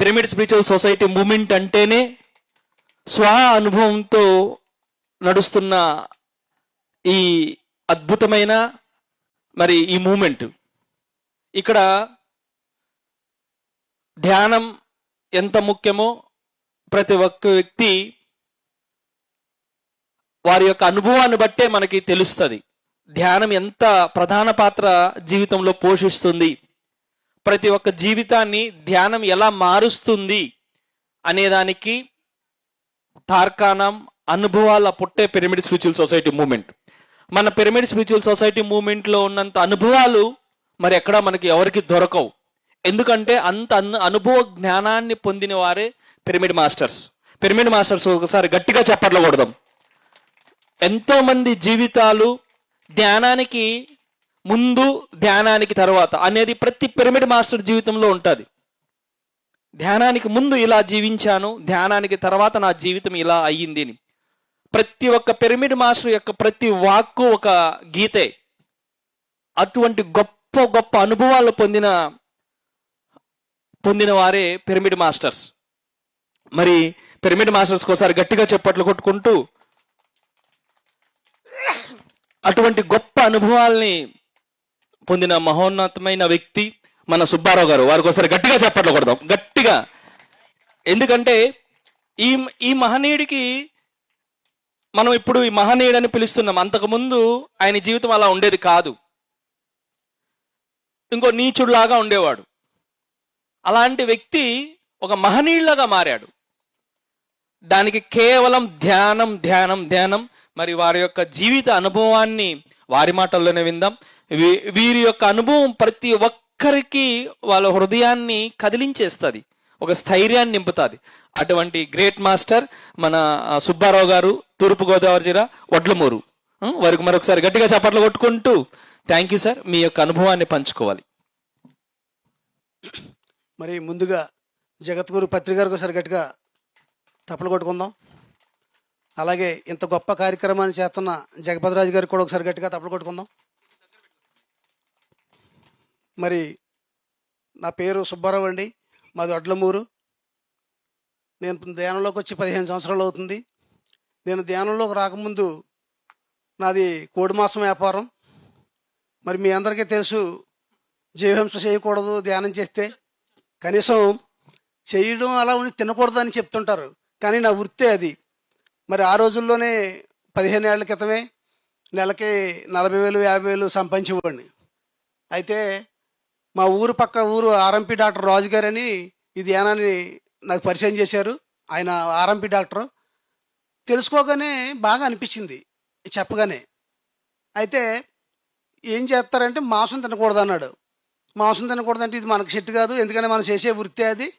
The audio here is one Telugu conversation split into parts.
పిరమిడ్ స్పిరిచువల్ సొసైటీ మూమెంట్ అంటేనే స్వ అనుభవంతో నడుస్తున్న ఈ అద్భుతమైన మరి ఈ మూమెంట్ ఇక్కడ ధ్యానం ఎంత ముఖ్యమో ప్రతి ఒక్క వ్యక్తి వారి యొక్క అనుభవాన్ని బట్టే మనకి తెలుస్తుంది. ధ్యానం ఎంత ప్రధాన పాత్ర జీవితంలో పోషిస్తుంది. ప్రతి ఒక్క జీవితాన్ని ధ్యానం ఎలా మారుస్తుంది అనేదానికి తార్కాణం అనుభవాల పుట్టే పిరమిడ్ స్పిరిచువల్ సొసైటీ మూమెంట్. మన పిరమిడ్ స్పిరిచువల్ సొసైటీ మూమెంట్లో ఉన్నంత అనుభవాలు మరి ఎక్కడ మనకి ఎవరికి దొరకవు. ఎందుకంటే అంత అనుభవ జ్ఞానాన్ని పొందిన వారే పిరమిడ్ మాస్టర్స్. పిరమిడ్ మాస్టర్స్ ఒకసారి గట్టిగా చెప్పట్లు కొడదాం జీవితాలు ధ్యానానికి ముందు ధ్యానానికి తర్వాత అనేది ప్రతి పిరమిడ్ మాస్టర్ జీవితంలో ఉంటుంది. ధ్యానానికి ముందు ఇలా జీవించాను ధ్యానానికి తర్వాత నా జీవితం ఇలా అయ్యింది అని. ప్రతి ఒక్క పిరమిడ్ మాస్టర్ యొక్క ప్రతి వాక్కు ఒక గీతే. అటువంటి గొప్ప గొప్ప అనుభవాలు పొందిన పొందిన వారే పిరమిడ్ మాస్టర్స్. మరి పిరమిడ్ మాస్టర్స్ ఒకసారి గట్టిగా చెప్పట్లు కొట్టుకుంటూ అటువంటి గొప్ప అనుభవాల్ని పొందిన మహోన్నతమైన వ్యక్తి మన సుబ్బారావు గారు. వారికి ఒకసారి గట్టిగా చెప్పట్లు కొడదాం. గట్టిగా. ఎందుకంటే ఈ ఈ మహనీయుడికి మనం ఇప్పుడు ఈ మహనీయుడు అని పిలుస్తున్నాం. అంతకుముందు ఆయన జీవితం అలా ఉండేది కాదు. ఇంకో నీచుడులాగా ఉండేవాడు. అలాంటి వ్యక్తి ఒక మహనీయులాగా మారాడు. దానికి కేవలం ధ్యానం ధ్యానం ధ్యానం మరి వారి యొక్క జీవిత అనుభవాన్ని వారి మాటల్లోనే విందాం. వీరి యొక్క అనుభవం ప్రతి ఒక్కరికి వాళ్ళ హృదయాన్ని కదిలించేస్తుంది. ఒక స్థైర్యాన్ని నింపుతుంది. అటువంటి గ్రేట్ మాస్టర్ మన సుబ్బారావు గారు తూర్పు గోదావరి జిల్లా వడ్లమూరు. వారికి మరొకసారి గట్టిగా చప్పట్లు కొట్టుకుంటూ థ్యాంక్ యూ సార్ మీ యొక్క అనుభవాన్ని పంచుకోవాలి. మరి ముందుగా జగద్గురు పత్రికారికి ఒకసారి గట్టిగా తప్పలు కొట్టుకుందాం. అలాగే ఇంత గొప్ప కార్యక్రమాన్ని చేస్తున్న జగపతిరాజు గారికి కూడా ఒకసారి గట్టిగా తప్పలు కొట్టుకుందాం. మరి నా పేరు సుబ్బారావు అండి. మాది వడ్లమూరు నేను ధ్యానంలోకి వచ్చి పదిహేను సంవత్సరాలు అవుతుంది. నేను ధ్యానంలోకి రాకముందు నాది కోడి మాసం వ్యాపారం. మరి మీ అందరికీ తెలుసు జీవహింస చేయకూడదు ధ్యానం చేస్తే. కనీసం చేయడం అలా ఉండి తినకూడదు అని చెప్తుంటారు. కానీ నా వృత్తే అది. మరి ఆ రోజుల్లోనే పదిహేను ఏళ్ళ క్రితమే నెలకి నలభై వేలు యాభై వేలు సంపాదించేవాడిని. అయితే మా ఊరు పక్క ఊరు ఆర్ఎంపీ డాక్టర్ రాజు గారని ఇది ధ్యానాన్ని నాకు పరిచయం చేశారు. ఆయన ఆర్ఎంపీ డాక్టర్. తెలుసుకోగానే బాగా అనిపించింది చెప్పగానే. అయితే ఏం చేస్తారంటే మాంసం తినకూడదు అన్నాడు మాంసం తినకూడదంటే ఇది మనకు సెట్ కాదు ఎందుకంటే మనం చేసే వృత్తి అది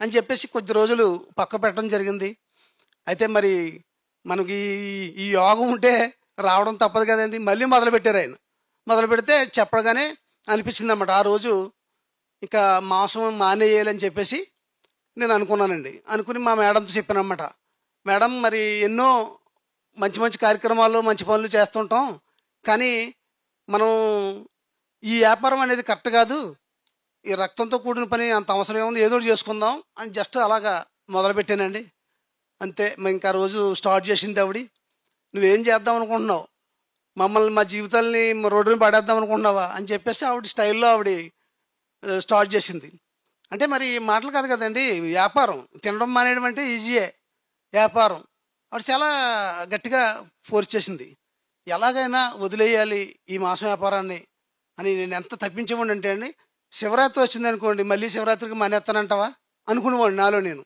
అని చెప్పేసి కొద్ది రోజులు పక్క పెట్టడం జరిగింది. అయితే మరి మనకి ఈ- ఈ యోగం ఉంటే రావడం తప్పదు కదండి. మళ్ళీ మొదలు పెట్టారు ఆయన. మొదలు పెడితే చెప్పగానే అనిపించింది అన్నమాట ఆ రోజు ఇంకా మాంసం మానేయాలని చెప్పేసి నేను అనుకున్నానండి. అనుకుని మా మేడంతో చెప్పానమాట మేడం మరి ఎన్నో మంచి మంచి కార్యక్రమాలు మంచి పనులు చేస్తుంటాం. కానీ మనం ఈ వ్యాపారం అనేది కరెక్ట్ కాదు. ఈ రక్తంతో కూడిన పని అంత అవసరం ఏముంది ఏదో చేసుకుందాం అని జస్ట్ అలాగా మొదలు పెట్టానండి అంతే. ఇంకా రోజు స్టార్ట్ చేసింది ఆవిడ. నువ్వేం చేద్దాం అనుకుంటున్నావు? మమ్మల్ని మా జీవితాల్ని రోడ్డుని పడేద్దాం అనుకుంటున్నావా అని చెప్పేసి ఆవిడ స్టైల్లో ఆవిడ స్టార్ట్ చేసింది. అంటే మరి మాటలు కాదు కదండి వ్యాపారం. తినడం మానేయడం అంటే ఈజీయే వ్యాపారం. ఆవిడ చాలా గట్టిగా ఫోర్స్ చేసింది. ఎలాగైనా వదిలేయాలి ఈ మాసం వ్యాపారాన్ని అని నేను ఎంత తప్పించేవాడిని అంటే అండి శివరాత్రి వచ్చింది అనుకోండి మళ్ళీ శివరాత్రికి మానేస్తానంటావా? అనుకునేవాడిని నాలో నేను.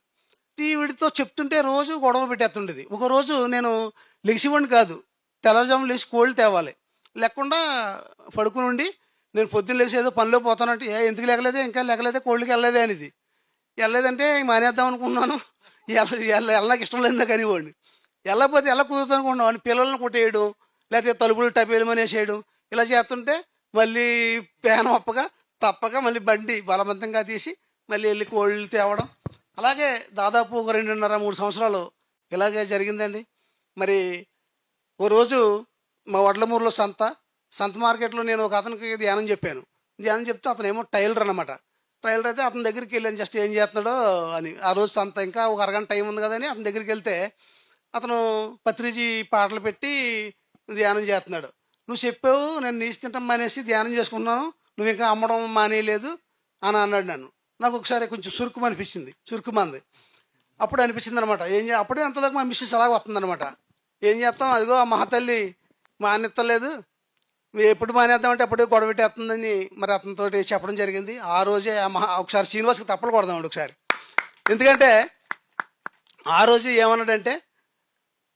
టీవీడితో చెప్తుంటే రోజు గొడవ పెట్టేస్తుండేది. ఒక రోజు నేను లెగిసివాడిని కాదు. తెల్లజాము లేచి కోళ్ళు తేవాలి. లేకుండా పడుకుని ఉండి నేను పొద్దున్న లేచి ఏదో పనిలో పోతానంటే ఏ ఎందుకు లేకలేదే? ఇంకా లేకలేదే? కోళ్ళకి వెళ్ళలేదే? అనేది. వెళ్ళలేదంటే మానేద్దాం అనుకున్నాను ఎల్ల ఇష్టం లేదా కానీ వాడిని వెళ్ళకపోతే ఎలా కుదురుతాను అనుకున్నాను వాడిని పిల్లల్ని కొట్టేయడం లేకపోతే తలుపులు టపేలమనేసేయడం ఇలా చేస్తుంటే మళ్ళీ పేన ఒప్పగా తప్పక మళ్ళీ బండి బలవంతంగా తీసి మళ్ళీ వెళ్ళి కోళ్ళు తేవడం. అలాగే దాదాపు ఒక రెండున్నర మూడు సంవత్సరాలు ఇలాగే జరిగిందండి. మరి ఓ రోజు మా వడ్లమూరులో సంత సంత మార్కెట్లో నేను ఒక అతనికి ధ్యానం చెప్పాను. ధ్యానం చెప్తే అతను ఏమో టైలర్ అనమాట టైలర్ అయితే అతని దగ్గరికి వెళ్ళాను జస్ట్ ఏం చేస్తున్నాడో అని. ఆ రోజు సంత ఇంకా ఒక అరగంట టైం ఉంది కదని అతని దగ్గరికి వెళ్తే అతను పత్రిజీ పాటలు పెట్టి ధ్యానం చేస్తున్నాడు. నువ్వు చెప్పావు నేను నీచు తింటాం మానేసి ధ్యానం చేసుకున్నాను నువ్వు ఇంకా అమ్మడం మానేయలేదు అని అన్నాడు నన్ను. నాకు ఒకసారి కొంచెం సురుకు అనిపించింది సురుకు మంది అప్పుడు అనిపించింది అనమాట ఏం అప్పుడే అంతలోకి మా మిస్సెస్ అలాగ వస్తుందన్నమాట. ఏం చేస్తాం? అదిగో ఆ మహాతల్లి మానెత్తలేదు. ఎప్పుడు మానేద్దామంటే అప్పుడే గొడవ పెట్టేస్తుందని మరి అతనితో చెప్పడం జరిగింది. ఆ రోజే ఆ మహా ఒకసారి శ్రీనివాస్కి తప్పలు కొడదామండి ఒకసారి. ఎందుకంటే ఆ రోజు ఏమన్నాడంటే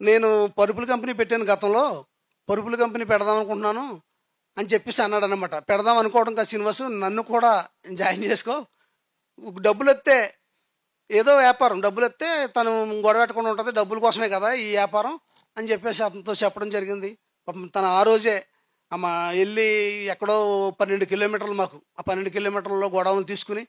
నేను పరుపుల కంపెనీ పెట్టాను గతంలో పరుపుల కంపెనీ పెడదాం అనుకుంటున్నాను అని చెప్పేసి అన్నాడు అనమాట పెడదాం అనుకోవడం కాదు శ్రీనివాసు నన్ను కూడా జాయిన్ చేసుకో. డబ్బులు వస్తే ఏదో వ్యాపారం డబ్బులు వస్తే తను గొడవ పెట్టకుండా ఉంటుంది డబ్బుల కోసమే కదా ఈ వ్యాపారం. అని చెప్పేసి అతనితో చెప్పడం జరిగింది. తన తను ఆ రోజే మా వెళ్ళి ఎక్కడో పన్నెండు కిలోమీటర్లు మాకు ఆ పన్నెండు కిలోమీటర్లలో గొడవలు తీసుకుని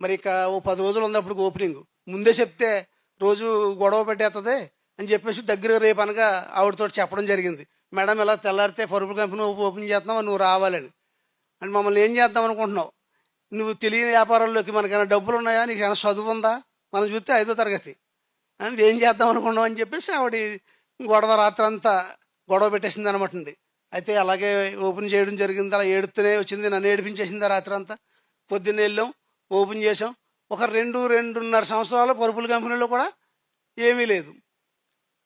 మరి ఇక ఓ పది రోజులు ఉంది అప్పుడు ఓపెనింగ్. ముందే చెప్తే రోజు గొడవ పెట్టేస్తుంది అని చెప్పేసి దగ్గర రేపు అనగా ఆవిడతో చెప్పడం జరిగింది. మేడం ఇలా తెల్లారితే పరుపుల కంపెనీ ఓపెన్ చేస్తున్నావు నువ్వు రావాలని. అని మమ్మల్ని ఏం చేద్దాం అనుకుంటున్నావు? నువ్వు తెలియని వ్యాపారాల్లోకి మనకైనా డబ్బులు ఉన్నాయా? నీకు ఏమైనా చదువు ఉందా? మనం చూస్తే ఐదో తరగతి. అని ఏం చేద్దాం అనుకుంటున్నావు? అని చెప్పేసి ఆవిడ గొడవ రాత్రి అంతా గొడవ పెట్టేసింది అనమాట అండి. అయితే అలాగే ఓపెన్ చేయడం జరిగింది. అలా ఏడుతూనే వచ్చింది. నన్ను ఏడిపించేసింది ఆ రాత్రి అంతా పొద్దున్న వెళ్ళాం ఓపెన్ చేసాం ఒక రెండు రెండున్నర సంవత్సరాలు పరుపుల కంపెనీలో కూడా ఏమీ లేదు.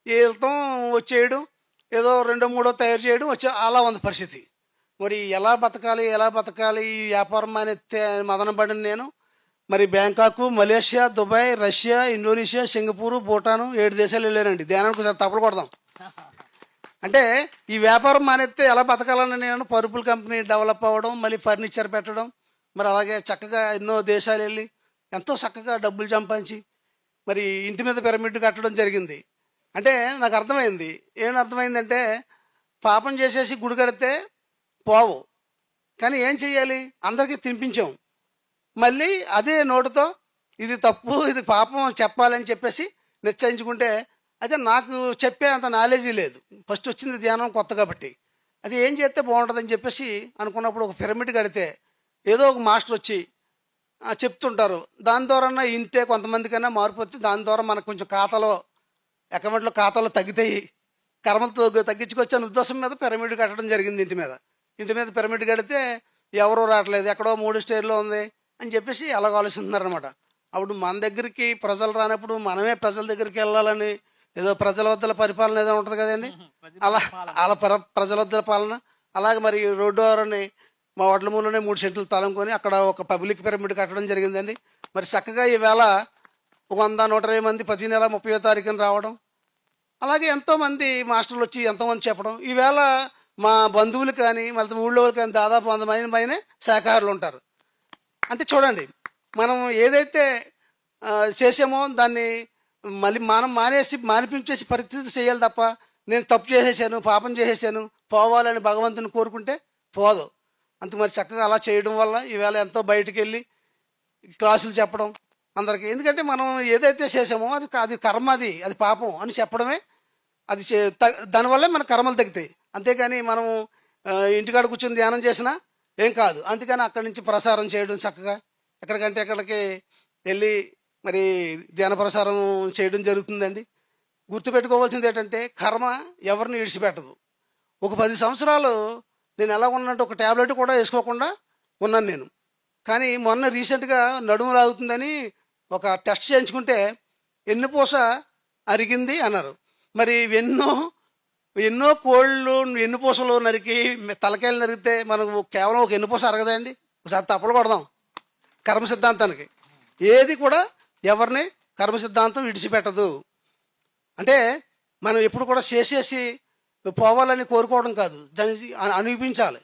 వెళ్తాం వచ్చేయడం ఏదో రెండో మూడో తయారు చేయడం వచ్చే అలా ఉంది పరిస్థితి. మరి ఎలా బతకాలి ఎలా బతకాలి ఈ వ్యాపారం అనే మదన పడిన నేను. మరి Bangkok Malaysia Dubai Russia Indonesia Singapore Bhutan ఏడు దేశాలు వెళ్ళానండి ధ్యానానికి ఒకసారి తప్పలు కొడదాం. అంటే ఈ వ్యాపారం మానేస్తే ఎలా బతకాలని నేను పరుపుల కంపెనీ డెవలప్ అవ్వడం మళ్ళీ ఫర్నిచర్ పెట్టడం మరి అలాగే చక్కగా ఎన్నో దేశాలు వెళ్ళి ఎంతో చక్కగా డబ్బులు సంపాదించి మరి ఇంటి మీద పిరమిడ్ కట్టడం జరిగింది. అంటే నాకు అర్థమైంది. ఏం అర్థమైందంటే పాపం చేసేసి గుడి కడితే పోవు. కానీ ఏం చేయాలి అందరికీ తినిపించాం. మళ్ళీ అదే నోటుతో ఇది తప్పు ఇది పాపం చెప్పాలని చెప్పేసి నిశ్చయించుకుంటే అయితే నాకు చెప్పే అంత నాలెడ్జీ లేదు. ఫస్ట్ వచ్చింది ధ్యానం కొత్త కాబట్టి. అది ఏం చేస్తే బాగుంటుందని చెప్పేసి అనుకున్నప్పుడు ఒక పిరమిడ్ కడితే ఏదో ఒక మాస్టర్ వచ్చి చెప్తుంటారు. దాని ద్వారా ఇంటే కొంతమందికైనా మార్పు వచ్చి దాని ద్వారా మనకు కొంచెం ఖాతాలో అకౌంట్లో ఖాతాలో తగ్గుతాయి కర్మలతో తగ్గించుకొచ్చే ఉద్దేశం మీద పిరమిడ్ కట్టడం జరిగింది ఇంటి మీద. ఇంటి మీద పిరమిడ్ కడితే ఎవరూ రావట్లేదు. ఎక్కడో మూడు స్టేర్లో ఉంది. అని చెప్పేసి అలాగ ఆలోచిస్తున్నారనమాట అప్పుడు మన దగ్గరికి ప్రజలు రానప్పుడు మనమే ప్రజల దగ్గరికి వెళ్ళాలని ఏదో ప్రజల వద్దల పరిపాలన ఏదో ఉంటుంది కదండి? అలా అలా ప్ర- ప్రజల వద్దల పాలన. అలాగే మరి రోడ్డు వారని మా వడ్ల మూలనే మూడు సెంట్లు తలంకొని అక్కడ ఒక పబ్లిక్ పిరమిడ్ కట్టడం జరిగిందండి. మరి చక్కగా ఈవేళ వంద నూట ఇరవై మంది ప్రతి నెల ముప్పయో తారీఖున రావడం. అలాగే ఎంతో మంది మాస్టర్లు వచ్చి ఎంతోమంది చెప్పడం. ఈవేళ మా బంధువులు కానీ మళ్ళీ ఊళ్ళో వాళ్ళు కానీ దాదాపు వంద మంది పైనే శాఖాహారులు ఉంటారు. అంటే చూడండి మనం ఏదైతే చేసామో దాన్ని మళ్ళీ మనం మానేసి మానిపించేసి పరిస్థితి చేయాలి తప్ప నేను తప్పు చేసేసాను పాపం చేసేసాను పోవాలని భగవంతుని కోరుకుంటే పోదు. అంత మరి చక్కగా అలా చేయడం వల్ల ఈవేళ ఎంతో బయటికి వెళ్ళి క్లాసులు చెప్పడం అందరికీ. ఎందుకంటే మనం ఏదైతే చేసామో అది అది కర్మ అది అది పాపం అని చెప్పడమే అది చే- దానివల్లే మన కర్మలు తగ్గుతాయి. అంతేకాని మనం ఇంటికాడ కూర్చొని ధ్యానం చేసినా ఏం కాదు. అందుకని అక్కడి నుంచి ప్రసారం చేయడం చక్కగా ఎక్కడికంటే ఎక్కడికి వెళ్ళి మరి ధ్యాన ప్రసారం చేయడం జరుగుతుందండి. గుర్తుపెట్టుకోవాల్సింది ఏంటంటే కర్మ ఎవరిని విడిచిపెట్టదు. ఒక పది సంవత్సరాలు నేను ఎలా ఉన్నానంటే ఒక ట్యాబ్లెట్ కూడా వేసుకోకుండా ఉన్నాను నేను. కానీ మొన్న రీసెంట్గా నడుము లాగుతుందని ఒక టెస్ట్ చేయించుకుంటే ఎన్ని పూస అరిగింది అన్నారు. మరి ఎన్నో ఎన్నో కోళ్ళు ఎన్నుపూసలు నరికి తలకాయలు నరిగితే మనకు కేవలం ఒక ఎన్నుపూస అరగదండి. ఒకసారి తప్పలు కొడదాం. కర్మ సిద్ధాంతానికి. ఏది కూడా ఎవరిని కర్మ సిద్ధాంతం విడిచిపెట్టదు. అంటే మనం ఎప్పుడు కూడా చేసేసి పోవాలని కోరుకోవడం కాదు. దాన్ని అనిపించాలి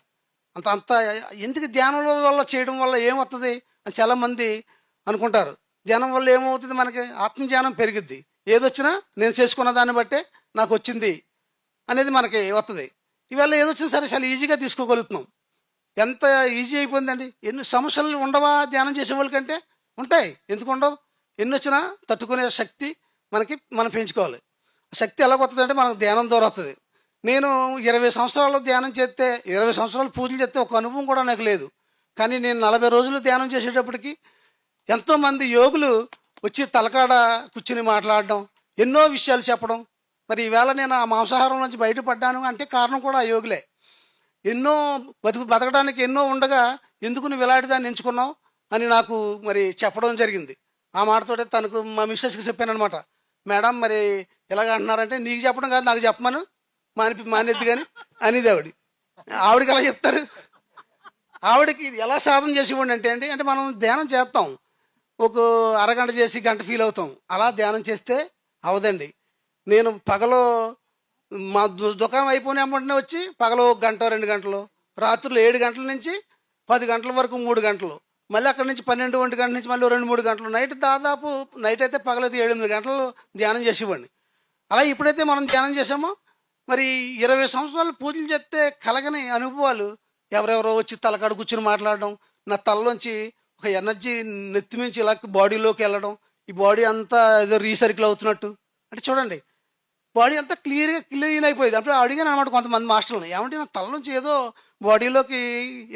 అంత అంత ఎందుకు ధ్యానం వల్ల చేయడం వల్ల ఏమవుతుంది అని చాలా మంది అనుకుంటారు. ధ్యానం వల్ల ఏమవుతుంది? మనకి ఆత్మజ్ఞానం పెరిగిద్ది. ఏదొచ్చినా నేను చేసుకున్న దాన్ని బట్టే నాకు వచ్చింది. అనేది మనకి వస్తుంది ఇవాళ ఏదొచ్చినా సరే చాలా ఈజీగా తీసుకోగలుగుతున్నాం. ఎంత ఈజీ అయిపోయిందండి? ఎన్ని సమస్యలు ఉండవా ధ్యానం చేసే వాళ్ళకంటే ఉంటాయి. ఎందుకు ఉండవు? ఎన్ని వచ్చినా తట్టుకునే శక్తి మనకి మనం పెంచుకోవాలి. శక్తి ఎలా వస్తుంది అంటే మనకు ధ్యానం ద్వారా వస్తుంది నేను ఇరవై సంవత్సరాలు ధ్యానం చేస్తే ఇరవై సంవత్సరాలు పూజలు చేస్తే ఒక అనుభవం కూడా నాకు లేదు. కానీ నేను నలభై రోజులు ధ్యానం చేసేటప్పటికి ఎంతోమంది యోగులు వచ్చి తలకాడ కూర్చుని మాట్లాడడం ఎన్నో విషయాలు చెప్పడం మరి ఈవేళ నేను ఆ మాంసాహారం నుంచి బయటపడ్డాను అంటే కారణం కూడా ఆ యోగులే. ఎన్నో బతుకు బతకడానికి ఎన్నో ఉండగా ఎందుకు నువ్వు ఇలాంటి దాన్ని ఎంచుకున్నావు అని నాకు మరి చెప్పడం జరిగింది. ఆ మాటతోటే తనకు మా మిస్సెస్కి చెప్పాను అనమాట మేడం మరి ఇలాగ అంటున్నారంటే నీకు చెప్పడం కాదు నాకు చెప్పమను. మాని మానేద్ది కానీ అనేది ఆవిడ. ఆవిడకి ఎలా చెప్తారు? ఆవిడకి ఎలా సాధన చేసేవాడిని అంటే అండి అంటే మనం ధ్యానం చేస్తాం. ఒక అరగంట చేసి గంట ఫీల్ అవుతాం. అలా ధ్యానం చేస్తే అవదండి. నేను పగలో మా దు- దుకాణం అయిపోయిన వెంటనే వచ్చి పగలో ఒక గంట రెండు గంటలు రాత్రులు ఏడు గంటల నుంచి పది గంటల వరకు మూడు గంటలు మళ్ళీ అక్కడి నుంచి పన్నెండు ఒంటి గంటల నుంచి మళ్ళీ రెండు మూడు గంటలు నైట్ దాదాపు నైట్ అయితే పగలైతే ఏడెనిమిది గంటలు ధ్యానం చేసేవాడిని. అలా ఇప్పుడైతే మనం ధ్యానం చేసామో మరి ఇరవై సంవత్సరాలు పూజలు చేస్తే కలగని అనుభవాలు ఎవరెవరో వచ్చి తలకాడు కూర్చుని మాట్లాడడం నా తలలోంచి ఒక ఎనర్జీ నెత్తి నుంచి ఇలా బాడీలోకి వెళ్ళడం ఈ బాడీ అంతా ఏదో రీసర్కిల్ అవుతున్నట్టు. అంటే చూడండి బాడీ అంతా క్లియర్గా క్లీన్ అయిపోయింది. అప్పుడు అడిగాను అనమాట కొంతమంది మాస్టర్లు ఏమంటే నా తల నుంచి ఏదో బాడీలోకి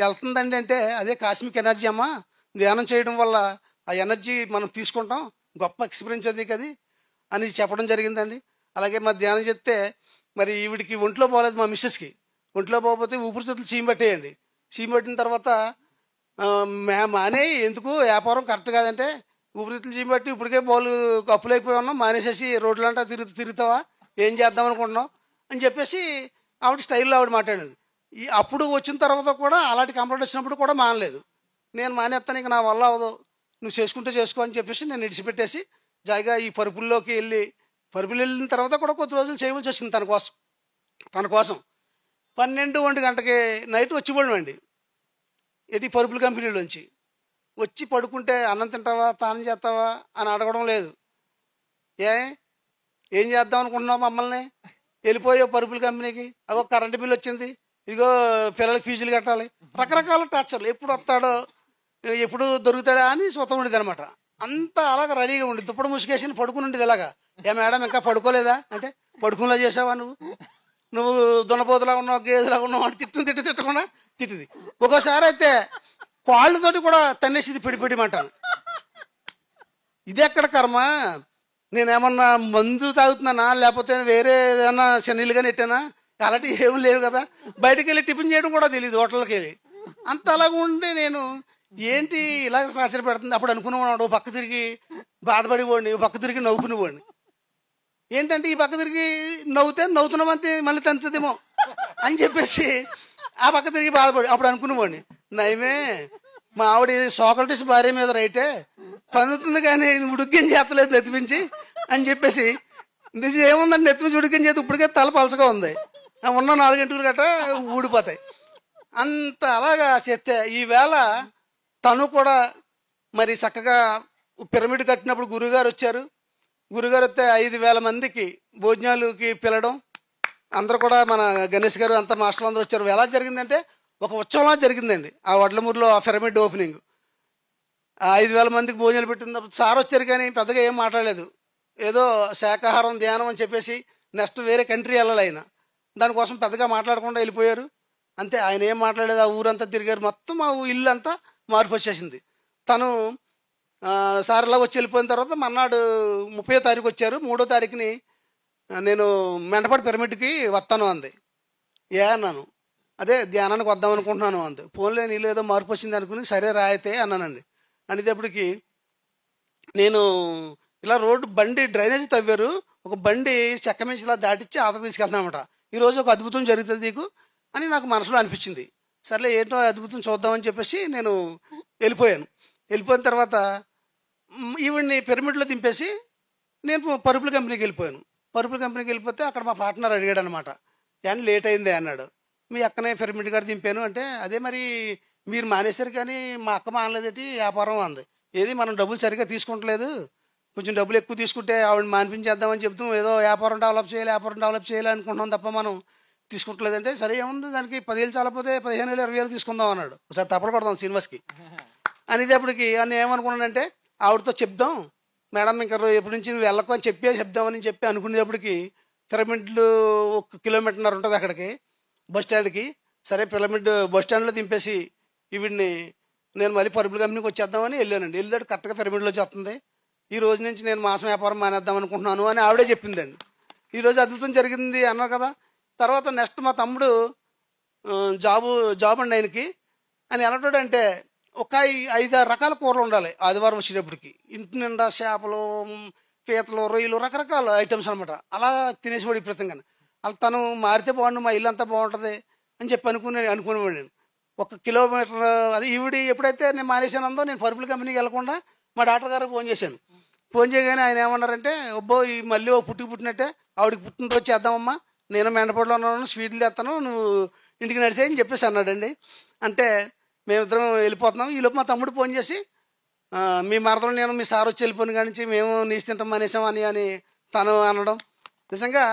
వెళ్తుందండి అంటే అదే కాస్మిక్ ఎనర్జీ అమ్మా ధ్యానం చేయడం వల్ల ఆ ఎనర్జీ మనం తీసుకుంటాం గొప్ప ఎక్స్పీరియన్స్ అది కది అని చెప్పడం జరిగిందండి. అలాగే మరి ధ్యానం చెప్తే మరి ఈవిడికి ఒంట్లో పోలేదు మా మిస్సెస్కి. ఒంట్లో పోకపోతే ఊపిరితిత్తులు చీమ పెట్టేయండి. చీమ పెట్టిన తర్వాత ఆ, మానే ఎందుకు? వ్యాపారం కరెక్ట్ కాదంటే ఊపిరితిత్తులు చీమ పెట్టి ఇప్పటికే బౌలు అప్పులైపోయి ఉన్నాం మానేసేసి రోడ్లంటా తిరుగు తిరుగుతావా? ఏం చేద్దాం అనుకుంటున్నావు? అని చెప్పేసి ఆవిడ స్టైల్లో ఆవిడ మాట్లాడింది. ఈ అప్పుడు వచ్చిన తర్వాత కూడా అలాంటి కంప్లైంట్ వచ్చినప్పుడు కూడా మానలేదు. నేను మానేస్తాను ఇక నా వల్ల అవదు నువ్వు చేసుకుంటే చేసుకో అని చెప్పేసి నేను ఇడిచిపెట్టేసి జాయిగా ఈ పరుపుల్లోకి వెళ్ళి పరుపులు వెళ్ళిన తర్వాత కూడా కొద్ది రోజులు చేయవలసి వచ్చింది తన కోసం. తన కోసం. పన్నెండు ఒంటి గంటకి నైట్ వచ్చి పడినండి ఎటు పరుపుల కంపెనీలోంచి వచ్చి పడుకుంటే అన్నం తింటావా తానం చేస్తావా అని అడగడం లేదు. ఏ? ఏం చేద్దాం అనుకుంటున్నావు మమ్మల్ని? వెళ్ళిపోయే పరుపుల కంపెనీకి. అదో కరెంటు బిల్ వచ్చింది. ఇదిగో పిల్లలకి ఫీజులు కట్టాలి. రకరకాల టార్చర్లు. ఎప్పుడు వస్తాడో ఎప్పుడు దొరుకుతాడా అని స్వతం ఉండేది అనమాట. అంత అలాగ రెడీగా ఉండి దుప్పటి ముసుగేసి పడుకుని ఉండేది ఇలాగా ఏ మేడం ఇంకా పడుకోలేదా? అంటే పడుకునేలా చేసావా నువ్వు? నువ్వు దున్నపోతులా ఉన్నావు గేదెలా ఉన్నావు అని తిట్టు తిట్టు తిట్టకుండా తిట్టింది. ఒక్కోసారి అయితే కాళ్ళతోటి కూడా తన్నేసి పిడి పిడిమంటాను ఇది ఎక్కడ కర్మ? నేనేమన్నా మందు తాగుతున్నానా? లేకపోతే వేరే ఏదైనా శనీలు కానీ ఎట్టానా? అలాంటి ఏం లేవు కదా. బయటకు వెళ్ళి టిఫిన్ చేయడం కూడా తెలియదు హోటల్కి వెళ్ళి అంత అలాగ ఉండి నేను ఏంటి ఇలాగ ఆశ్చర్య పెడుతుంది? అప్పుడు అనుకునేవాడు ఓ పక్క తిరిగి బాధపడిపోండి పక్క తిరిగి నవ్వుకునేవాడిని. ఏంటంటే ఈ పక్క తిరిగి నవ్వుతే నవ్వుతున్నామంతే మళ్ళీ తంచదేమో అని చెప్పేసి ఆ పక్క తిరిగి బాధపడి అప్పుడు అనుకునేవాడిని. నయమే మా ఆవిడ సోకల్టీస్ భార్య మీద రైటే పనుతుంది కానీ ఉడుక్యం చేస్తలేదు నెత్తిమించి అని చెప్పేసి నిజం ఏముందండి నెత్తిమించి ఉడికిన చేతి ఇప్పటికే తల పలసగా ఉంది. ఉన్న నాలుగింటికి గట్ట ఊడిపోతాయి. అంత అలాగా చేస్తే ఈవేళ తను కూడా మరి చక్కగా పిరమిడ్ కట్టినప్పుడు గురుగారు వచ్చారు. గురుగారు వస్తే ఐదు వేల మందికి భోజనాలకి పిలడం. అందరూ కూడా మన గణేష్ గారు అంత మాస్టర్లు అందరూ వచ్చారు. ఎలా జరిగిందంటే ఒక ఉత్సవంలా జరిగిందండి. ఆ వడ్లమూరులో ఆ పిరమిడ్ ఓపెనింగ్. ఐదు వేల మందికి భోజనాలు పెట్టినప్పుడు సార్ వచ్చారు కానీ పెద్దగా ఏం మాట్లాడలేదు. ఏదో శాకాహారం ధ్యానం అని చెప్పేసి నెక్స్ట్ వేరే కంట్రీ వెళ్ళాలి ఆయన. దానికోసం పెద్దగా మాట్లాడకుండా వెళ్ళిపోయారు. అంతే ఆయన ఏం మాట్లాడలేదు ఆ ఊరంతా తిరిగారు. మొత్తం ఆ ఇల్లు అంతా మార్పు వచ్చేసింది. తను సార్ ఇలా వచ్చి వెళ్ళిపోయిన తర్వాత మర్నాడు ముప్పై తారీఖు వచ్చారు. మూడో తారీఖుని నేను మెంటపాటి పిరమిడ్కి వస్తాను అంది. ఏ అన్నాను? అదే ధ్యానానికి వద్దాం అనుకుంటున్నాను అంది ఫోన్లో నీళ్ళు ఏదో మార్పు వచ్చింది అనుకుని సరే రాయితే అన్నానండి. అనేటప్పటికి నేను ఇలా రోడ్డు బండి డ్రైనేజ్ తవ్వారు ఒక బండి చెక్క మించి ఇలా దాటిచ్చి ఆతకు తీసుకెళ్తామట ఈరోజు ఒక అద్భుతం జరుగుతుంది నీకు అని నాకు మనసులో అనిపించింది. సర్లే ఏంటో అద్భుతం చూద్దామని చెప్పేసి నేను వెళ్ళిపోయాను. వెళ్ళిపోయిన తర్వాత ఈవిడిని ఈవిడ్ని పిరమిడ్లో దింపేసి నేను పరుపుల కంపెనీకి వెళ్ళిపోయాను. పరుపుల కంపెనీకి వెళ్ళిపోతే అక్కడ మా పార్ట్నర్ అడిగాడు అనమాట ఏం లేట్ అయింది అన్నాడు. మీ అక్కనే పిరమిడ్ గారు దింపాను. అంటే అదే మరి మీరు మానేశారు కానీ మా అక్క మానలేదేటి? వ్యాపారం అంది. ఏది? మనం డబ్బులు సరిగ్గా తీసుకుంటలేదు. కొంచెం డబ్బులు ఎక్కువ తీసుకుంటే ఆవిడ మానిపించేద్దామని చెప్తాం ఏదో వ్యాపారం డెవలప్ చేయాలి వ్యాపారం డెవలప్ చేయాలి అనుకుంటున్నాం తప్ప మనం తీసుకుంటలేదంటే సరే ఏముంది? దానికి పదివేలు చాలపోతే పదిహేను వేలు ఇరవై వేలు తీసుకుందాం అన్నాడు. ఒకసారి తప్పలు కొడదాం శ్రీనివాస్కి. అనేటప్పటికి అని ఏమనుకున్నానంటే ఆవిడతో చెప్దాం. మేడం ఇంకా ఎప్పటి నుంచి నువ్వు వెళ్ళకు అని చెప్పి చెప్దామని చెప్పి అనుకునేటప్పటికి పిరమిడ్లు ఒక కిలోమీటర్న్నర ఉంటుంది అక్కడికి. బస్ స్టాండ్కి. సరే పిరమిడ్ బస్ స్టాండ్లో దింపేసి ఈవిడ్ని నేను మళ్ళీ పరుపుల కంపెనీకి వచ్చేద్దామని వెళ్ళానండి. వెళ్ళాడు కరెక్ట్గా పిరమిడ్లో వస్తుంది ఈ రోజు నుంచి నేను మాసం వ్యాపారం మానేద్దాం అనుకుంటున్నాను అని ఆవిడే చెప్పిందండి. ఈ రోజు అద్భుతం జరిగింది అన్నారు కదా. తర్వాత నెక్స్ట్ మా తమ్ముడు జాబు జాబ్ అండి ఆయనకి. అని ఎలాంటి అంటే ఒక ఐదు రకాల కూరలు ఉండాలి ఆదివారం వచ్చేటప్పటికి. ఇంటి నిండా చేపలు పీతలు రొయ్యలు రకరకాల ఐటమ్స్ అనమాట అలా తినేసి పడి ప్రతంగా అలా తను మారితే బాగుండు మా ఇల్లు అంతా బాగుంటుంది అని చెప్పి అనుకుని అనుకునేవాడు నేను. ఒక కిలోమీటర్ అది ఈవిడి ఎప్పుడైతే నేను మానేశానందో నేను పరుపుల కంపెనీకి వెళ్ళకుండా మా డాక్టర్ గారికి ఫోన్ చేశాను. ఫోన్ చేయగానే ఆయన ఏమన్నారంటే అబ్బో ఈ మళ్ళీ ఓ పుట్టుకు పుట్టినట్టే ఆవిడకి పుట్టినరోజు చేద్దామమ్మా నేను మెండపడిలో ఉన్నాను స్వీట్లు తెస్తాను నువ్వు ఇంటికి నడిచేయని చెప్పేసి అన్నాడండి. అంటే మేమిద్దరం వెళ్ళిపోతున్నాం. ఈలోపు మా తమ్ముడు ఫోన్ చేసి మీ మరదలు నేను మీ సార్ వచ్చి వెళ్ళిపోయిన కాడి నుంచి మేము నీసి తింటాం మానేసాం అని అని తను అనడం. నిజంగా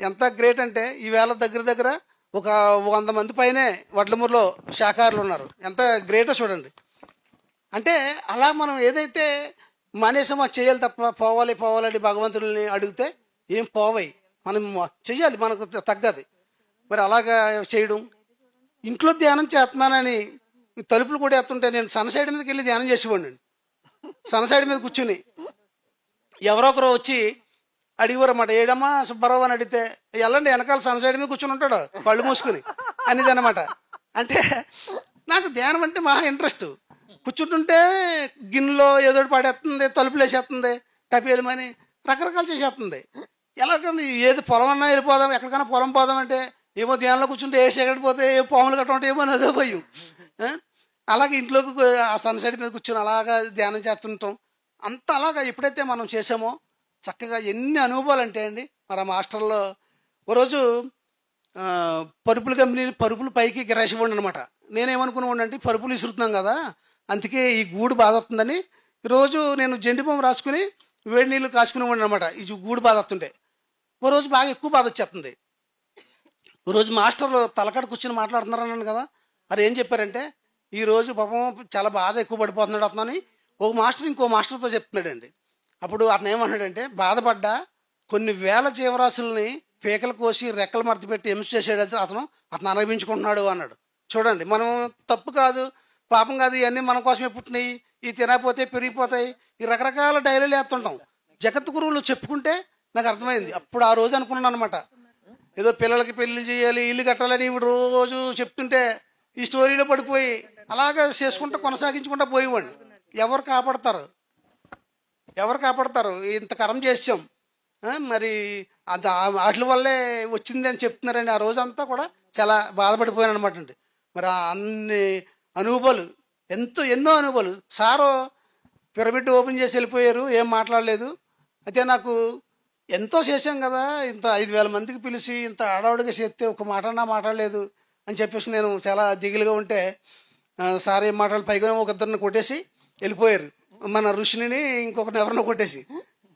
ఎంత గ్రేట్ అంటే ఈవేళ దగ్గర దగ్గర ఒక వంద మంది పైనే వడ్లమూరులో శాఖారులు ఉన్నారు. ఎంత గ్రేటో చూడండి. అంటే అలా మనం ఏదైతే మానేసామో చేయాలి తప్ప పోవాలి పోవాలని భగవంతుడిని అడిగితే ఏం పోవాయి మనం చెయ్యాలి మనకు తగ్గది. మరి అలాగా చేయడం. ఇంట్లో ధ్యానం చేస్తున్నానని ఈ తలుపులు కూడా ఎత్తుంటే నేను సన్సైడ్ మీదకి వెళ్ళి ధ్యానం చేసేవాడిని. సన్ సైడ్ మీద కూర్చుని. ఎవరో ఒకరు వచ్చి అడిగివారు అన్నమాట ఏడమ్మా సుబ్బారావు అని అడిగితే వెళ్ళండి వెనకాల సన్ సైడ్ మీద కూర్చుని ఉంటాడు పళ్ళు మూసుకుని అనేది అనమాట అంటే నాకు ధ్యానం అంటే మహా ఇంట్రెస్ట్. కూర్చుంటుంటే గిన్నెలో ఏదో పాడేస్తుంది తలుపులు వేసేస్తుంది టపేలమని రకరకాలు చేసేస్తుంది. ఎలాగండి ఏది పొలం అన్నా వెళ్ళిపోదాం ఎక్కడికైనా పొలం పోదాం అంటే ఏమో ధ్యానంలో కూర్చుంటే ఏ సెకండ్ పోతే ఏ పాములు కట్ట ఉంటే ఏమో అదే భయం. అలాగే ఇంట్లోకి ఆ ఆ సన్సైడ్ మీద కూర్చొని అలాగా ధ్యానం చేస్తుంటాం. అంత అలాగా ఎప్పుడైతే మనం చేసామో చక్కగా ఎన్ని అనుభవాలు అంటే అండి మరి ఆ హాస్టల్లో ఒకరోజు రోజు పరుపుల కంపెనీ పరుపులు పైకి గిరాసివ్వండి అనమాట నేనేమనుకున్నాను అంటే పరుపులు ఇసురుతున్నాం కదా అందుకే ఈ గూడు బాధ వస్తుందని రోజు నేను జెండి బొమ్మ రాసుకుని వేడి నీళ్ళు కాసుకునేవాడిని అనమాట ఈ గూడు బాధ వస్తుండే ఓ రోజు బాగా ఎక్కువ బాధ వచ్చేస్తుంది. ఈరోజు రోజు మాస్టర్లు తలకడ కూర్చొని మాట్లాడుతున్నారన్నాను కదా మరి ఏం చెప్పారంటే ఈ రోజు పాపం చాలా బాధ ఎక్కువ పడిపోతున్నాడు అతను ఒక మాస్టర్ ఇంకో మాస్టర్తో చెప్తున్నాడండి. అప్పుడు అతను ఏమన్నాడంటే బాధపడ్డా కొన్ని వేల జీవరాశుల్ని పీకలు కోసి రెక్కలు మడత పెట్టి హింస చేసాడు అతను? అతను అనుభవించుకుంటున్నాడు అన్నాడు. చూడండి మనం తప్పు కాదు పాపం కాదు ఇవన్నీ మన కోసమే పుట్టినాయి. ఈ తినకపోతే పెరిగిపోతాయి. ఈ రకరకాల డైలీలు వేస్తుంటాం. జగత్ గురువులు చెప్పుకుంటే నాకు అర్థమైంది. అప్పుడు ఆ రోజు అనుకున్నాను అనమాట ఏదో పిల్లలకి పెళ్ళి చేయాలి ఇల్లు కట్టాలని ఇవి రోజు చెప్తుంటే ఈ స్టోరీలో పడిపోయి అలాగా చేసుకుంటూ కొనసాగించుకుంటూ పోయేవాడిని. ఎవరు కాపాడతారు? ఎవరు కాపాడతారు? ఇంత కరం చేసాం మరి అంత వాటి వల్లే వచ్చింది అని చెప్తున్నారండి. ఆ రోజంతా కూడా చాలా బాధపడిపోయాను అనమాట అండి. మరి అన్ని అనుభవాలు ఎంతో ఎన్నో అనుభవాలు. సారు పిరమిడ్ ఓపెన్ చేసి వెళ్ళిపోయారు ఏం మాట్లాడలేదు. అయితే నాకు ఎంతో చేశాం కదా ఇంత ఐదు వేల మందికి పిలిచి ఇంత ఆడవాడిగా చేస్తే ఒక మాటన్నా మాట్లాడలేదు అని చెప్పేసి నేను చాలా దిగులుగా ఉంటే సార్ ఏం మాట్లాడాలి? పైగా ఒక ఇద్దరిని కొట్టేసి వెళ్ళిపోయారు. మన ఋషిని ఇంకొకరిని ఎవరినో కొట్టేసి.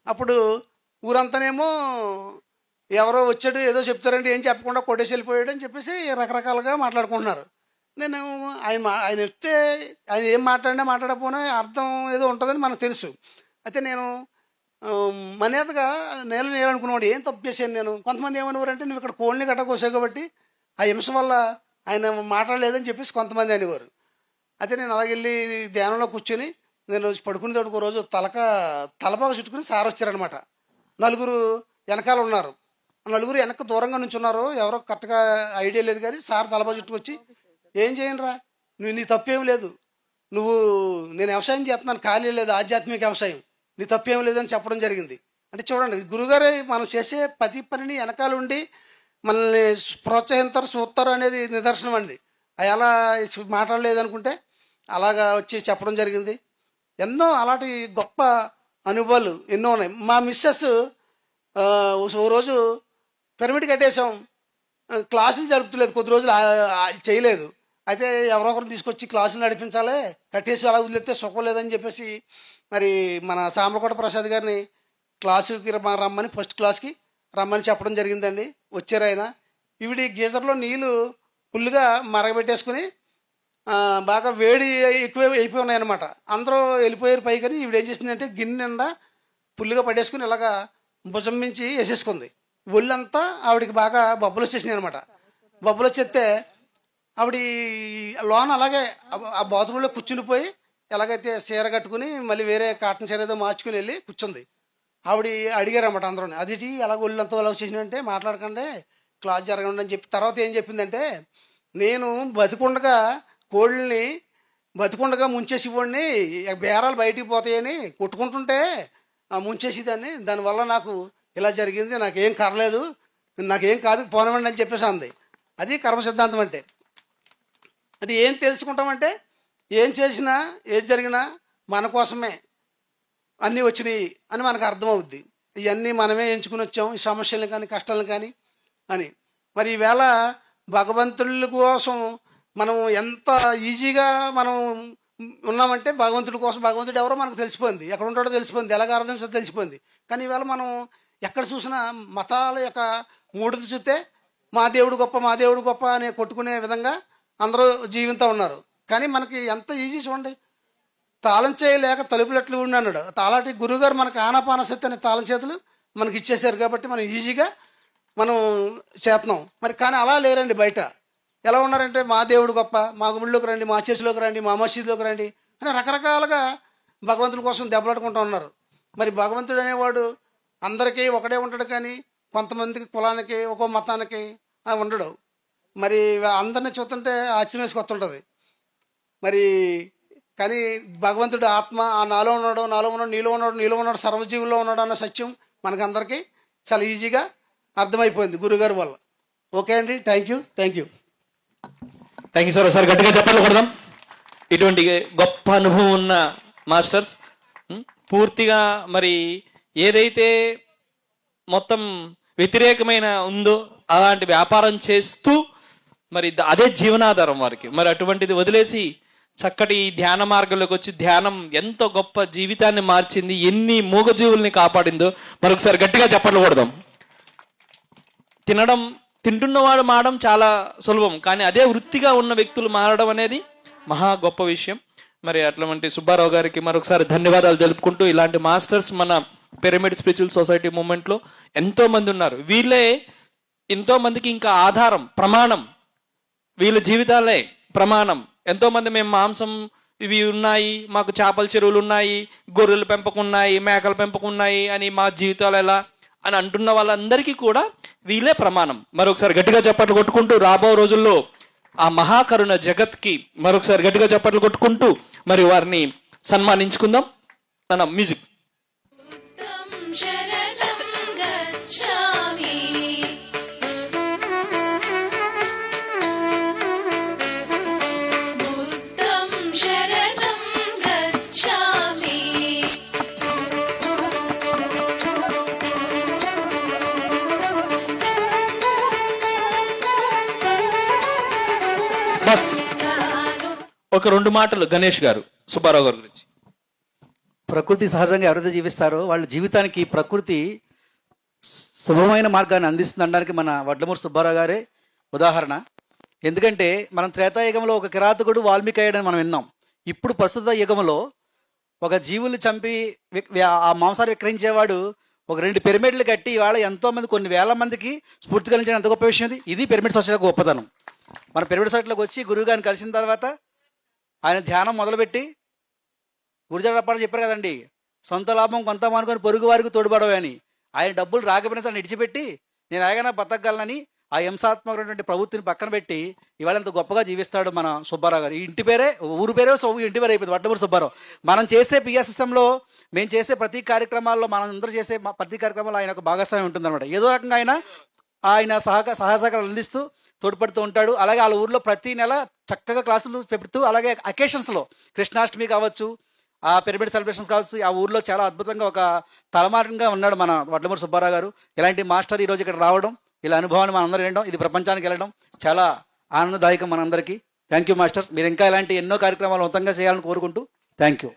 అప్పుడు ఊరంతానేమో ఎవరో వచ్చాడు ఏదో చెప్తారంటే ఏం చెప్పకుండా కొట్టేసి వెళ్ళిపోయాడు అని చెప్పేసి రకరకాలుగా మాట్లాడుకుంటున్నారు. నేను ఆయన మా- ఆయన చెప్తే ఆయన ఏం మాట్లాడినా మాట్లాడకపోయినా అర్థం ఏదో ఉంటుందని మనకు తెలుసు. అయితే నేను ఆ, నేను నేల నేల అనుకున్నాడు ఏం తప్పు చేశాను నేను? కొంతమంది ఏమనేవారంటే నువ్వు ఇక్కడ కోళ్ళని కట్టకోసావు కాబట్టి ఆ హింస వల్ల ఆయన మాట్లాడలేదని చెప్పేసి కొంతమంది అనేవారు. అయితే నేను అలాగెళ్ళి ధ్యానంలో కూర్చొని నేను పడుకునే తోడుకు రోజు తలక తలపాక చుట్టుకుని సార్ వచ్చారనమాట నలుగురు వెనకాల ఉన్నారు. నలుగురు వెనక దూరంగా నుంచి ఉన్నారు ఎవరో కరెక్ట్గా ఐడియా లేదు కానీ సార్ తలపా చుట్టుకొచ్చి ఏం చేయనురా నువ్వు నీ తప్పేం లేదు. నువ్వు నేను వ్యవసాయం చేస్తున్నాను. ఖాళీ లేదు. ఆధ్యాత్మిక వ్యవసాయం. నీ తప్పేం లేదని చెప్పడం జరిగింది. అంటే చూడండి గురుగారే మనం చేసే ప్రతి పనిని వెనకాల ఉండి మనల్ని ప్రోత్సహిస్తారు చూస్తారు అనేది నిదర్శనం అండి. అవి ఎలా అలాగా వచ్చి చెప్పడం జరిగింది. ఎన్నో అలాంటి గొప్ప అనుభవాలు ఎన్నో ఉన్నాయి. మా మిస్సెస్ ఓ రోజు పిరమిడ్ కట్టేసాం క్లాసులు జరుపుతలేదు కొద్ది రోజులు చేయలేదు. అయితే ఎవరో ఒకరిని తీసుకొచ్చి క్లాసులు నడిపించాలి కట్టేసి అలా వదిలేస్తే సుఖం లేదని చెప్పేసి మరి మన సామరకోట ప్రసాద్ గారిని క్లాసుకి రమ్మని ఫస్ట్ క్లాస్కి రమ్మని చెప్పడం జరిగిందండి. వచ్చారు ఆయన. ఈవిడి గీజర్లో నీళ్ళు ఫుల్గా మరగబెట్టేసుకుని బాగా వేడి ఎక్కువ అయిపోయి ఉన్నాయన్నమాట. అందరూ వెళ్ళిపోయారు పైకని ఈవిడ ఏం చేసిందంటే గిన్నె నిండా పుల్లుగా పడేసుకుని ఇలాగా భుజం మించి వేసేసుకుంది. ఒళ్ళంతా ఆవిడకి బాగా బొబ్బలు వచ్చేసినాయి అనమాట బొబ్బలు వచ్చేస్తే ఆవిడ లోన అలాగే ఆ- బాత్రూంలో కూర్చునిపోయి ఎలాగైతే చీర కట్టుకుని మళ్ళీ వేరే కాటన్ చీర ఏదో మార్చుకుని వెళ్ళి కూర్చుంది. ఆవిడ అడిగారన్నమాట అందరూ అది ఎలాగ ఒళ్ళంతా అలా చేసినంటే మాట్లాడకండి క్లాస్ జరగండి అని చెప్పి తర్వాత ఏం చెప్పిందంటే నేను బతికుండగా కోళ్ళని బతికుండగా ముంచేసి ఇవ్వండి బేరాలు బయటికి పోతాయని కొట్టుకుంటుంటే ఆ ముంచేసేదాన్ని. దానివల్ల నాకు ఇలా జరిగింది నాకేం కరలేదు నాకేం కాదు పోనివ్వండి అని చెప్పేసి అంది. అది కర్మ సిద్ధాంతం అంటే. అంటే ఏం తెలుసుకుంటామంటే ఏం చేసినా ఏది జరిగినా మన కోసమే అన్నీ వచ్చినాయి అని మనకు అర్థమవుద్ది. ఇవన్నీ మనమే ఎంచుకుని వచ్చాం ఈ సమస్యలు కానీ కష్టాలు కానీ అని. మరి ఈవేళ భగవంతుడి కోసం మనం ఎంత ఈజీగా మనం ఉన్నామంటే భగవంతుడి కోసం భగవంతుడు ఎవరో మనకు తెలిసిపోయింది. ఎక్కడ ఉంటాడో తెలిసిపోయింది. ఎలాగ ఆరాధించో తెలిసిపోయింది. కానీ ఈవేళ మనం ఎక్కడ చూసినా మతాల యొక్క మూడది చూస్తే మా దేవుడు గొప్ప మా దేవుడు గొప్ప అని కొట్టుకునే విధంగా అందరూ జీవితం ఉన్నారు. కానీ మనకి ఎంత ఈజీ చూడండి. తాళం చేయలేక తలుపులెట్లు ఉండి అన్నాడు. తాళాటి గురుగారు మనకి ఆనాపాన శక్తి అనే తాళం చేతులు మనకి ఇచ్చేసారు కాబట్టి మనం ఈజీగా మనం చేస్తున్నాం మరి కానీ అలా లేరండి బయట. ఎలా ఉన్నారంటే మా దేవుడు గొప్ప మా గుళ్ళోకి రండి మా చర్చిలోకి రండి మా మసీదులోకి రండి అని రకరకాలుగా భగవంతుడి కోసం దెబ్బలాడుకుంటూ ఉన్నారు. మరి భగవంతుడు అనేవాడు అందరికీ ఒకడే ఉంటాడు కానీ కొంతమందికి కులానికి ఒక్కో మతానికి ఉండడు. మరి అందరిని చూస్తుంటే ఆశ్చర్యం వేసుకొస్తుంటుంది మరి కానీ భగవంతుడు ఆత్మ ఆ నాలో ఉన్నాడు నాలో ఉన్నాడు నీలో ఉన్నాడు నీలో ఉన్నాడు సర్వజీవుల్లో ఉన్నాడు అన్న సత్యం మనకందరికీ చాలా ఈజీగా అర్థమైపోయింది గురుగారి వల్ల. ఓకే అండి. Thank you. Thank you. Thank you sir ఒకసారి గట్టిగా చెప్పాలి కొడదాం. ఇటువంటి గొప్ప అనుభవం ఉన్న మాస్టర్స్ పూర్తిగా మరి ఏదైతే మొత్తం వ్యతిరేకమైన ఉందో అలాంటి వ్యాపారం చేస్తూ మరి అదే జీవనాధారం వారికి. మరి అటువంటిది వదిలేసి చక్కటి ధ్యాన మార్గంలోకి వచ్చి ధ్యానం ఎంతో గొప్ప జీవితాన్ని మార్చింది ఎన్ని మూగజీవుల్ని కాపాడిందో మరొకసారి గట్టిగా చెప్పట్లు కొడదాం. తినడం తింటున్నవాడు మారడం చాలా సులభం కానీ అదే వృత్తిగా ఉన్న వ్యక్తులు మారడం అనేది మహా గొప్ప విషయం. మరి అటువంటి సుబ్బారావు గారికి మరొకసారి ధన్యవాదాలు తెలుపుకుంటూ ఇలాంటి మాస్టర్స్ మన పిరమిడ్ స్పిరిచువల్ సొసైటీ మూమెంట్లో ఎంతో మంది ఉన్నారు. వీళ్ళే ఎంతో మందికి ఇంకా ఆధారం ప్రమాణం. వీళ్ళ జీవితాలే ప్రమాణం. ఎంతో మంది మేము మాంసం ఇవి ఉన్నాయి మాకు చేపల చెరువులు ఉన్నాయి గొర్రెల పెంపకం ఉన్నాయి మేకల పెంపకం ఉన్నాయి అని మా జీవితాలు ఎలా అని అంటున్న వాళ్ళందరికీ కూడా వీళ్ళే ప్రమాణం. మరొకసారి గట్టిగా చప్పట్లు కొట్టుకుంటూ రాబో రోజుల్లో ఆ మహాకరుణ జగత్కి మరొకసారి గట్టిగా చప్పట్లు కొట్టుకుంటూ మరి వారిని సన్మానించుకుందాం. తన మ్యూజిక్. బస్. ఒక రెండు మాటలు గణేష్ గారు సుబ్బారావు గారి గురించి. ప్రకృతి సహజంగా ఎవరైతే జీవిస్తారో వాళ్ళ జీవితానికి ప్రకృతి శుభమైన మార్గాన్ని అందిస్తుంది అనడానికి మన వడ్లమూరు సుబ్బారావు గారే ఉదాహరణ. ఎందుకంటే మనం త్రేతాయుగంలో ఒక కిరాతకుడు వాల్మీకి అయ్యాడని మనం విన్నాం. ఇప్పుడు ప్రస్తుత యుగంలో ఒక జీవుల్ని చంపి ఆ మాంసాన్ని విక్రయించేవాడు ఒక రెండు పిరమిడ్లు కట్టి ఇవాళ ఎంతో మంది కొన్ని వేల మందికి స్ఫూర్తి కలిగించడం ఎంత గొప్ప విషయం ఇది? ఇది పిరమిడ్ సొసైటీ గొప్పతనం. మన పిరమిడ్ సైట్లోకి వచ్చి గురువు గారిని కలిసిన తర్వాత ఆయన ధ్యానం మొదలుపెట్టి గురుజాడప్పాడు చెప్పారు కదండి సొంత లాభం కొంత మానుకొని పొరుగు వారికి తోడుపడవు అని. ఆయన డబ్బులు రాకపోయినా తను ఇడిచిపెట్టి నేను ఎలాగైనా బతకగలనని ఆ హింసాత్మకమైనటువంటి ప్రభుత్వాన్ని పక్కన పెట్టి ఇవాళ ఎంత గొప్పగా జీవిస్తాడు మన సుబ్బారావు గారు. ఈ ఇంటి పేరే ఊరు పేరే సో ఇంటి పేరు అయిపోయింది వడ్డమూరు సుబ్బారావు. మనం చేసే పిఎస్ఎస్ఎంలో మేము చేసే ప్రతి కార్యక్రమాల్లో మనం అందరూ చేసే ప్రతి కార్యక్రమాల్లో ఆయన ఒక భాగస్వామ్యం ఉంటుందన్నమాట. ఏదో రకంగా ఆయన ఆయన సహక సహాయ సహకారాలు అందిస్తూ తోడ్పడుతూ ఉంటాడు. అలాగే వాళ్ళ ఊర్లో ప్రతి నెల చక్కగా క్లాసులు పెడుతూ అలాగే అకేషన్స్లో కృష్ణాష్టమి కావచ్చు ఆ పిరమిడ్ సెలబ్రేషన్స్ కావచ్చు ఆ ఊర్లో చాలా అద్భుతంగా ఒక తలమారంగా ఉన్నాడు మన వడ్లమూరి సుబ్బారావు గారు. ఇలాంటి మాస్టర్ ఈరోజు ఇక్కడ రావడం ఇలా అనుభవాన్ని మనం అందరూ వినడం ఇది ప్రపంచానికి వెళ్ళడం చాలా ఆనందదాయకం మనందరికీ. Thank you master. మీరు ఇంకా ఇలాంటి ఎన్నో కార్యక్రమాలు మొత్తంగా చేయాలని కోరుకుంటూ థ్యాంక్ యూ